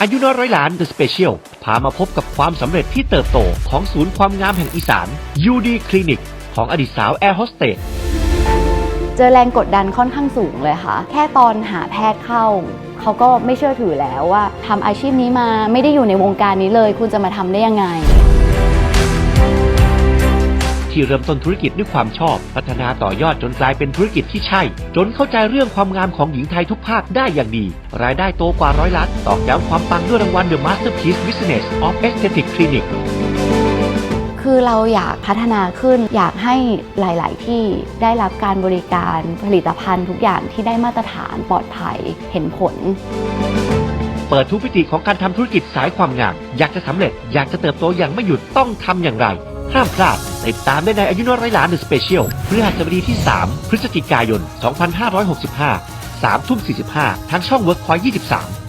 อายุน้อยร้อยล้าน The Special พามาพบกับความสำเร็จที่เติบโตของศูนย์ความงามแห่งอีสาน UD Clinic ของอดีตสาวแอร์โฮสเตสเจอแรงกดดันค่อนข้างสูงเลยค่ะ แค่ตอนหาแพทย์เข้า เขาก็ไม่เชื่อถือแล้วว่าทำอาชีพนี้มาไม่ได้อยู่ในวงการนี้เลย คุณจะมาทำได้ยังไง ที่เริ่มต้นธุรกิจด้วยความชอบ พัฒนาต่อยอดจนกลายเป็นธุรกิจที่ใช่ จนเข้าใจเรื่องความงามของหญิงไทยทุกภาคได้อย่างดี รายได้โตกว่าร้อยล้านตอกย้ำความปังด้วยรางวัล The Masterpiece Business of Aesthetic Clinic คือเราอยากพัฒนาขึ้นอยากให้หลาย ๆ ที่ได้รับการบริการผลิตภัณฑ์ทุกอย่างที่ได้มาตรฐานปลอดภัยเห็นผล เปิดทุกมิติของการทำธุรกิจสายความงาม อยากจะสำเร็จ อยากจะเติบโตอย่างไม่หยุดต้องทำอย่างไร ห้ามพลาดติดตามได้ในอายุน้อยร้อยล้านเดอะสเปเชียลพฤหัสบดีที่ 3 พฤศจิกายน 2565 3ทุ่ม45 ทางช่อง Workpoint 23